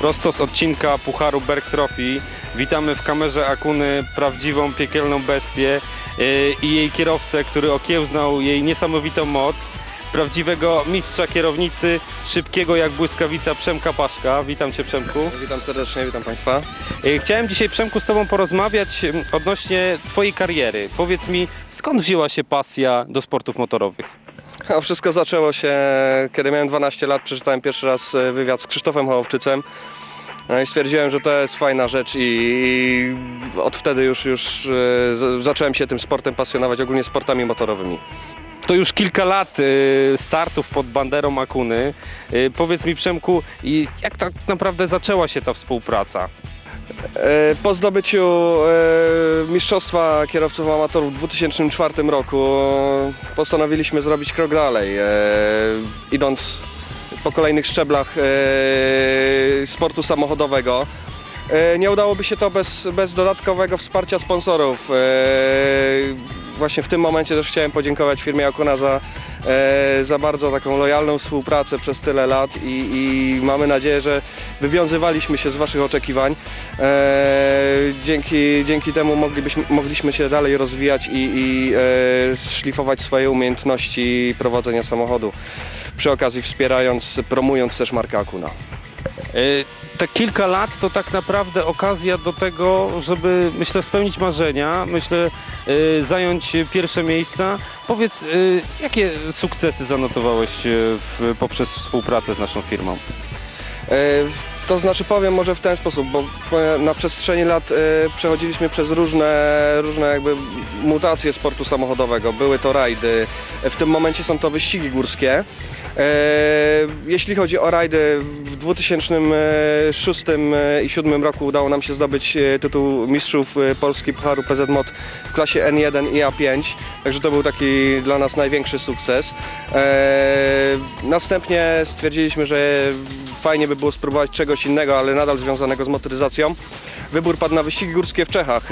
Prosto z odcinka Pucharu Berg Trophy witamy w kamerze Akuny prawdziwą piekielną bestię yy, i jej kierowcę, który okiełznał jej niesamowitą moc. Prawdziwego mistrza kierownicy, szybkiego jak błyskawica Przemka Paszka. Witam Cię Przemku. Witam serdecznie, witam Państwa. Yy, Chciałem dzisiaj Przemku z Tobą porozmawiać ym, odnośnie Twojej kariery. Powiedz mi, skąd wzięła się pasja do sportów motorowych? A wszystko zaczęło się, kiedy miałem 12 lat, przeczytałem pierwszy raz e, wywiad z Krzysztofem Hołowczycem. No i stwierdziłem, że to jest fajna rzecz i, od wtedy już, już e, zacząłem się tym sportem pasjonować, ogólnie sportami motorowymi. To już kilka lat y, startów pod banderą Akuny. Powiedz mi Przemku, jak tak naprawdę zaczęła się ta współpraca? E, Po zdobyciu e, Mistrzostwa Kierowców Amatorów w 2004 roku postanowiliśmy zrobić krok dalej, e, idąc po kolejnych szczeblach sportu samochodowego. Nie udałoby się to bez, bez dodatkowego wsparcia sponsorów. Właśnie w tym momencie też chciałem podziękować firmie Akuna za, za bardzo taką lojalną współpracę przez tyle lat i, i mamy nadzieję, że wywiązywaliśmy się z Waszych oczekiwań. E, dzięki, dzięki temu moglibyśmy, mogliśmy się dalej rozwijać i, i e, szlifować swoje umiejętności prowadzenia samochodu. Przy okazji wspierając, promując też markę Akuna. Te kilka lat to tak naprawdę okazja do tego, żeby myślę spełnić marzenia, myślę y, zająć pierwsze miejsca. Powiedz, y, jakie sukcesy zanotowałeś y, poprzez współpracę z naszą firmą? E, To znaczy powiem może w ten sposób, bo na przestrzeni lat e, przechodziliśmy przez różne, różne jakby mutacje sportu samochodowego. Były to rajdy, w tym momencie są to wyścigi górskie. E, Jeśli chodzi o rajdy, w 2006 i 2007 roku udało nam się zdobyć e, tytuł mistrzów e, Polski Pucharu PZ w klasie N1 i A5, także to był taki dla nas największy sukces. E, Następnie stwierdziliśmy, że fajnie by było spróbować czegoś innego, ale nadal związanego z motoryzacją. Wybór padł na wyścigi górskie w Czechach.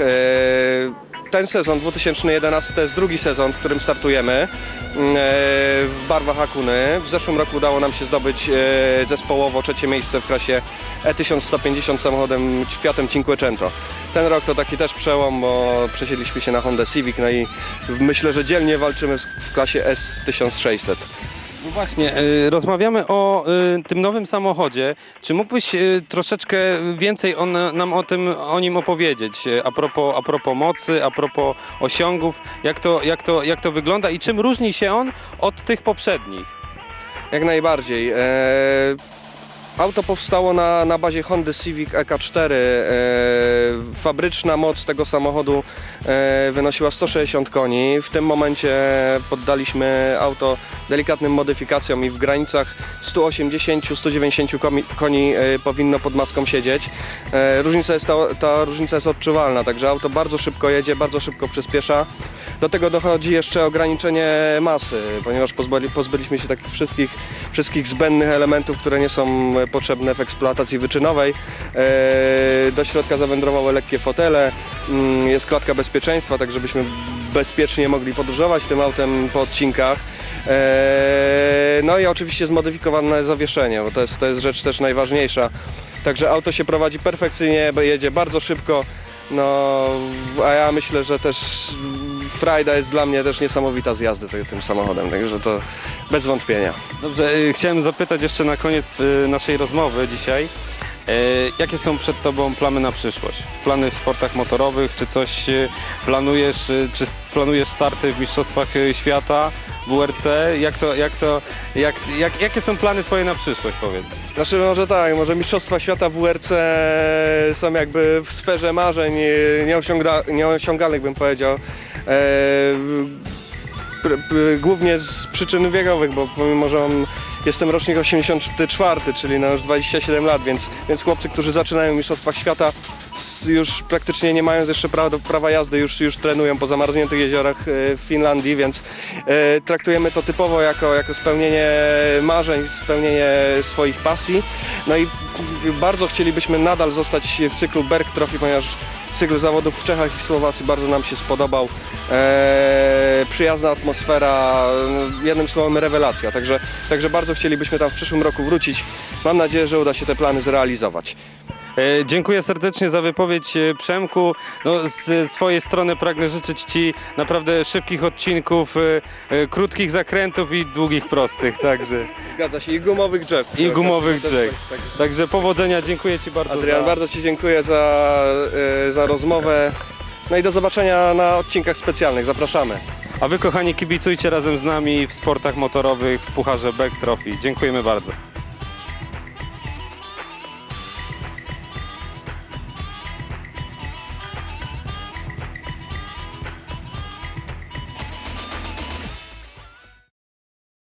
Ten sezon 2011 to jest drugi sezon, w którym startujemy e, w barwach Akuny. W zeszłym roku udało nam się zdobyć e, zespołowo trzecie miejsce w klasie E E1150 samochodem Fiatem Cinquecento. Ten rok to taki też przełom, bo przesiedliśmy się na Honda Civic, no i myślę, że dzielnie walczymy w klasie S1600. No właśnie, y, rozmawiamy o y, tym nowym samochodzie. Czy mógłbyś y, troszeczkę więcej on, nam o tym, o nim opowiedzieć? A propos, a propos mocy, a propos osiągów, jak to, jak, to, jak to wygląda i czym różni się on od tych poprzednich? Jak najbardziej. E, auto powstało na, na bazie Hondy Civic EK4. E, fabryczna moc tego samochodu e, wynosiła 160 koni. W tym momencie poddaliśmy auto delikatnym modyfikacjom i w granicach 180-190 komi- koni e, powinno pod maską siedzieć. Różnica jest ta, ta różnica jest odczuwalna, także auto bardzo szybko jedzie, bardzo szybko przyspiesza. Do tego dochodzi jeszcze ograniczenie masy, ponieważ pozbyli, pozbyliśmy się takich wszystkich, wszystkich zbędnych elementów, które nie są potrzebne w eksploatacji wyczynowej. E, Do środka zawędrowały lekkie fotele, mm, jest klatka bezpieczeństwa, tak żebyśmy bezpiecznie mogli podróżować tym autem po odcinkach. E, No i oczywiście zmodyfikowane zawieszenie, bo to jest, to jest rzecz też najważniejsza. Także auto się prowadzi perfekcyjnie, jedzie bardzo szybko. No, a ja myślę, że też frajda jest dla mnie też niesamowita z jazdy ty- tym samochodem, także to bez wątpienia. Dobrze, y, chciałem zapytać jeszcze na koniec y, naszej rozmowy dzisiaj. y, Jakie są przed Tobą plany na przyszłość? Plany w sportach motorowych? Czy coś y, planujesz, y, czy s- planujesz starty w Mistrzostwach y, Świata, WRC? Jak to, jak to, jak, jak, jakie są plany Twoje na przyszłość, powiedz? Znaczy może tak, może Mistrzostwa Świata WRC są jakby w sferze marzeń e, nieosiąga, nieosiągalnych bym powiedział. E, głównie z przyczyn wiekowych, bo pomimo, że mam, jestem rocznik 84, czyli no już 27 lat, więc, więc chłopcy, którzy zaczynają w Mistrzostwach Świata już praktycznie nie mając jeszcze prawa, prawa jazdy, już, już trenują po zamarzniętych jeziorach e, w Finlandii, więc e, traktujemy to typowo jako, jako spełnienie marzeń, spełnienie swoich pasji. No i bardzo chcielibyśmy nadal zostać w cyklu Berg Trophy, ponieważ cykl zawodów w Czechach i Słowacji bardzo nam się spodobał. E, przyjazna atmosfera, no, jednym słowem rewelacja. Także, także bardzo chcielibyśmy tam w przyszłym roku wrócić. Mam nadzieję, że uda się te plany zrealizować. E, Dziękuję serdecznie za wypowiedź e, Przemku. No, z swojej strony pragnę życzyć Ci naprawdę szybkich odcinków, e, krótkich zakrętów i długich prostych, także. Zgadza się, i gumowych drzew. I gumowych drzew. tak- tak- Także powodzenia, dziękuję Ci bardzo. Adrian, za... bardzo Ci dziękuję za, za rozmowę. No i do zobaczenia na odcinkach specjalnych. Zapraszamy. A Wy kochani kibicujcie razem z nami w sportach motorowych w Pucharze Beck Trophy. Dziękujemy bardzo.